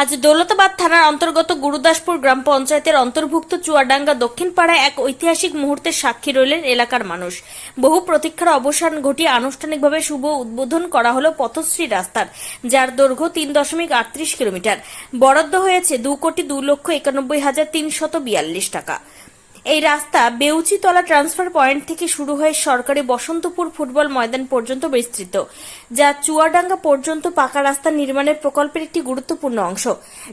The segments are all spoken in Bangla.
আজ দৌলতাবাদ থানার অন্তর্গত গুরুদাসপুর গ্রাম পঞ্চায়েতের অন্তর্ভুক্ত চুয়াডাঙ্গা দক্ষিণ পাড়ায় এক ঐতিহাসিক মুহূর্তের সাক্ষী রইলেন এলাকার মানুষ। বহু প্রতীক্ষার অবসান ঘটিয়ে আনুষ্ঠানিকভাবে শুভ উদ্বোধন করা হল পথশ্রী রাস্তার, যার দৈর্ঘ্য তিন দশমিক আটত্রিশ কিলোমিটার। বরাদ্দ হয়েছে দু কোটি দু লক্ষ একানব্বই হাজার তিনশত বিয়াল্লিশ টাকা। এই রাস্তা বেউচিতলা ট্রান্সফার পয়েন্ট থেকে শুরু হয়ে সরকারি বসন্তপুর ফুটবল ময়দান পর্যন্ত বিস্তৃত, যা চুয়াডাঙ্গা পর্যন্ত পাকা রাস্তা নির্মাণের প্রকল্পের একটি গুরুত্বপূর্ণ অংশ।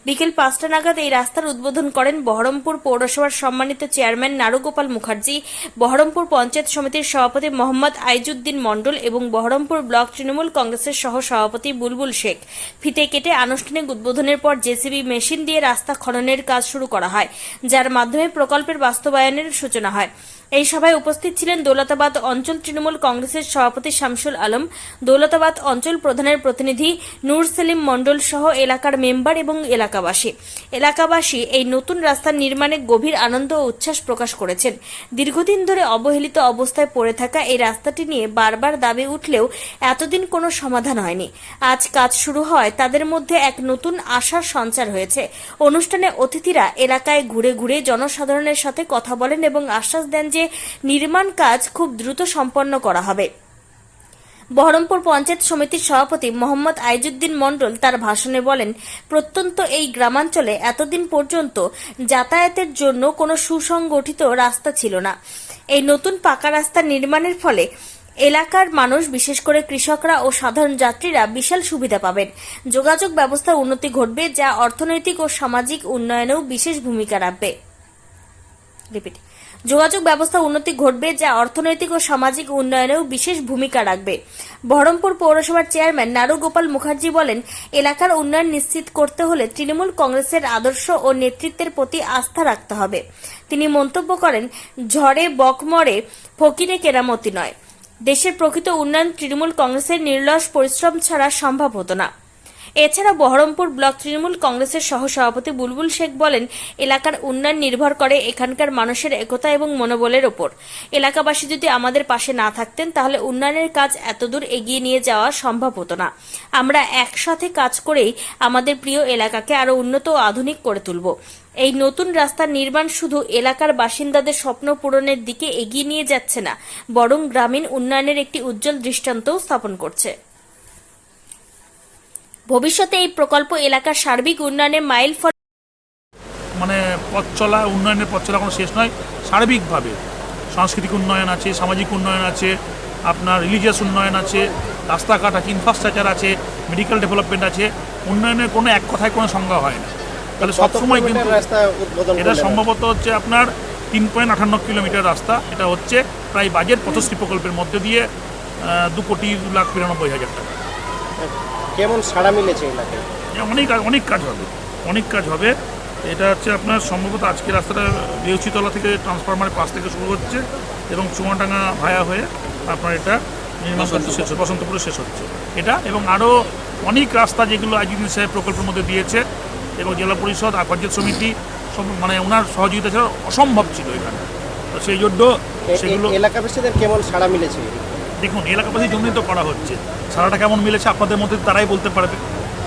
বিকেল পাঁচটা নাগাদ এই রাস্তার উদ্বোধন করেন বহরমপুর পৌরসভার সম্মানিত চেয়ারম্যান নারুগোপাল মুখার্জি, বহরমপুর পঞ্চায়েত সমিতির সভাপতি মোহাম্মদ আইজুদ্দিন মণ্ডল এবং বহরমপুর ব্লক তৃণমূল কংগ্রেসের সহ সভাপতি বুলবুল শেখ। ফিতে কেটে আনুষ্ঠানিক উদ্বোধনের পর জেসিবি মেশিন দিয়ে রাস্তা খননের কাজ শুরু করা হয়, যার মাধ্যমে প্রকল্পের বাস্তবায়নের সূচনা হয়। এই সভায় উপস্থিত ছিলেন দৌলতাবাদ অঞ্চল তৃণমূল কংগ্রেসের সভাপতি শামসুল আলম, দৌলতাবাদ অঞ্চল প্রধানের প্রতিনিধি নূর সেলিম মণ্ডল সহ এলাকার মেম্বার এবং এলাকাবাসী। এলাকাবাসী এই নতুন রাস্তা নির্মাণে গভীর আনন্দ ও উচ্ছ্বাস প্রকাশ করেছেন। দীর্ঘদিন ধরে অবহেলিত অবস্থায় পড়ে থাকা এই রাস্তাটি নিয়ে বারবার দাবি উঠলেও এতদিন কোনো সমাধান হয়নি। আজ কাজ শুরু হয় তাদের মধ্যে এক নতুন আশার সঞ্চার হয়েছে। অনুষ্ঠানে অতিথিরা এলাকায় ঘুরে ঘুরে জনসাধারণের সাথে কথা বলেন এবং আশ্বাস দেন যে নির্মাণ কাজ খুব দ্রুত সম্পন্ন করা হবে। বহরমপুর পঞ্চায়েত সমিতির সভাপতি মোহাম্মদ আইজুদ্দিন মণ্ডল তার ভাষণে বলেন, প্রত্যন্ত এই গ্রামাঞ্চলে এতদিন পর্যন্ত যাতায়াতের জন্য কোনো সুসংগঠিত রাস্তা ছিল না। এই নতুন পাকা রাস্তা নির্মাণের ফলে এলাকার মানুষ, বিশেষ করে কৃষকরা ও সাধারণ যাত্রীরা, বিশাল সুবিধা পাবেন। যোগাযোগ ব্যবস্থার উন্নতি ঘটবে যা অর্থনৈতিক ও সামাজিক উন্নয়নেও বিশেষ ভূমিকা রাখবে। রিপিট। যোগাযোগ ব্যবস্থা উন্নতি ঘটবে যা অর্থনৈতিক ও সামাজিক উন্নয়নেও বিশেষ ভূমিকা রাখবে। বহরমপুর পৌরসভার চেয়ারম্যান নারুগোপাল মুখার্জি বলেন, এলাকার উন্নয়ন নিশ্চিত করতে হলে তৃণমূল কংগ্রেসের আদর্শ ও নেতৃত্বের প্রতি আস্থা রাখতে হবে। তিনি মন্তব্য করেন, ঝড়ে, বকমরে, ফকিরে কেরামতি নয়। দেশের প্রকৃত উন্নয়ন তৃণমূল কংগ্রেসের নির্লস পরিশ্রম ছাড়া সম্ভব হতো না। এছাড়া বহরমপুর ব্লক তৃণমূল কংগ্রেসের সহসভাপতি বুলবুল শেখ বলেন, এলাকার উন্নয়ন নির্ভর করে এখানকার মানুষের একতা এবং মনোবলের ওপর। এলাকাবাসী যদি আমাদের পাশে না থাকতেন, তাহলে উন্নয়নের কাজ এতদূর এগিয়ে নিয়ে যাওয়া সম্ভব হতো না। আমরা একসাথে কাজ করেই আমাদের প্রিয় এলাকাকে আরও উন্নত ও আধুনিক করে তুলব। এই নতুন রাস্তার নির্মাণ শুধু এলাকার বাসিন্দাদের স্বপ্ন পূরণের দিকে এগিয়ে নিয়ে যাচ্ছে না, বরং গ্রামীণ উন্নয়নের একটি উজ্জ্বল দৃষ্টান্তও স্থাপন করছে। ভবিষ্যতে এই প্রকল্প এলাকার সার্বিক উন্নয়নে মাইল ফল মানে পথ চলা উন্নয়নের পথ চলা কোনো শেষ নয় সার্বিকভাবে। সাংস্কৃতিক উন্নয়ন আছে সামাজিক উন্নয়ন আছে আপনার রিলিজিয়াস উন্নয়ন আছে রাস্তাঘাট আছে ইনফ্রাস্ট্রাকচার আছে মেডিকেল ডেভেলপমেন্ট আছে। উন্নয়নের কোনো এক কথায় কোনো সংজ্ঞা হয় না। তাহলে সবসময় কিন্তু রাস্তা এটা সম্ভবত হচ্ছে আপনার তিন পয়েন্ট আটান্ন কিলোমিটার রাস্তা। এটা হচ্ছে প্রায় বাজেট পথশ্রী প্রকল্পের মধ্যে দিয়ে দু কোটি দু লাখ বিরানব্বই হাজার টাকা। কেমন সাড়া মিলেছে এলাকায়? অনেক অনেক কাজ হবে অনেক কাজ হবে। এটা হচ্ছে আপনার সম্ভবত আজকে রাস্তাটা বেউচিতলা থেকে ট্রান্সফরমারের পাশ থেকে শুরু হচ্ছে এবং চুয়াডাঙ্গা ভায়া হয়ে আপনার এটা নির্মাণ শেষ হচ্ছে বসন্তপুরে শেষ হচ্ছে এটা এবং আরও অনেক রাস্তা যেগুলো আইজিদিন সাহেব প্রকল্পের মধ্যে দিয়েছে এবং জেলা পরিষদ আর পঞ্চায়েত সমিতি সব মানে ওনার সহযোগিতা ছাড়া অসম্ভব ছিল এখানে। তো সেই জন্য সেগুলো এলাকাবাসীদের কেমন সাড়া মিলেছে? দেখুন এলাকাবাসীর জন্যই তো করা হচ্ছে। সারাটা কেমন মিলেছে আপনাদের মধ্যে তারাই বলতে পারবে।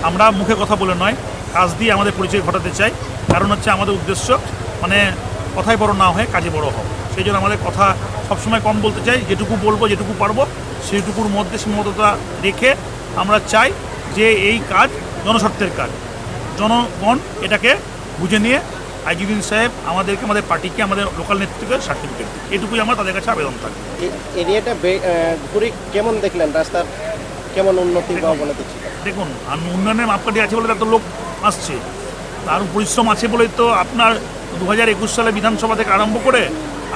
আমরা মুখে কথা বলে নয়, কাজ দিয়ে আমাদের পরিচয় ঘটাতে চাই। কারণ হচ্ছে আমাদের উদ্দেশ্য মানে কথায় বড় না হয়ে কাজে বড় হোক সেই জন্য আমাদের কথা সবসময় কম বলতে চাই, যেটুকু বলব, যেটুকু পারব, সেইটুকুর মধ্যে সীমাবদ্ধতা রেখে আমরা চাই যে এই কাজ জনস্বার্থের কাজ। জনগণ এটাকে বুঝে নিয়ে আইজিদিন সাহেব আমাদেরকে আমাদের পার্টিকে আমাদের লোকাল নেতৃত্বকে সার্টিফিকেট এটুকুই আমার তাদের কাছে আবেদন থাকে এরিয়াটা ঘুরে কেমন দেখলেন? রাস্তার কেমন উন্নতি বা অবনতি ছিল? দেখুন আমি উন্নয়নের মাপকাঠি আছে বলে তো লোক আসছে। তার পরিশ্রম আছে বলেই তো আপনার দু হাজার একুশ সালে বিধানসভা থেকে আরম্ভ করে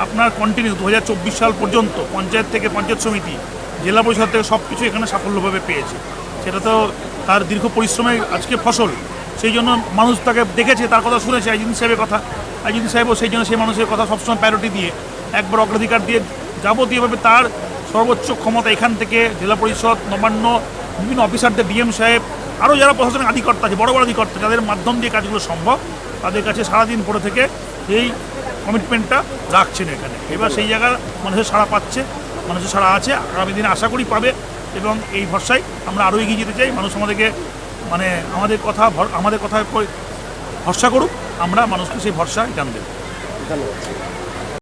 আপনার কন্টিনিউ দু হাজার চব্বিশ সাল পর্যন্ত পঞ্চায়েত থেকে পঞ্চায়েত সমিতি জেলা পরিষদ থেকে সব কিছু এখানে সাফল্যভাবে পেয়েছে। সেটা তো তার দীর্ঘ পরিশ্রমের আজকে ফসল। সেই জন্য মানুষ তাকে দেখেছে, তার কথা শুনেছে, আইজিন সাহেবের কথা। আইজিন সাহেবও সেই জন্য সেই মানুষের কথা সবসময় প্যারোটি দিয়ে একবার অগ্রাধিকার দিয়ে যাবতীয়ভাবে তার সর্বোচ্চ ক্ষমতা এখান থেকে জেলা পরিষদ, নবান্ন, বিভিন্ন অফিসারদের ডিএম সাহেব, আরও যারা প্রশাসনিক আধিকর্তা আছে, বড় বড় আধিকর্তা, যাদের মাধ্যম দিয়ে কাজগুলো সম্ভব, তাদের কাছে সারাদিন পরে থেকে এই কমিটমেন্টটা রাখছেন এখানে। এবার সেই জায়গায় মানুষের সাড়া পাচ্ছে, মানুষের সাড়া আছে, আগামী দিনে আশা করি পাবে এবং এই ভরসায় আমরা আরও এগিয়ে যেতে চাই। মানুষ আমাদেরকে মানে আমাদের কথা আমাদের কথায় ভরসা করুক আমরা মানুষকে সেই ভরসা জান দেব ধন্যবাদ।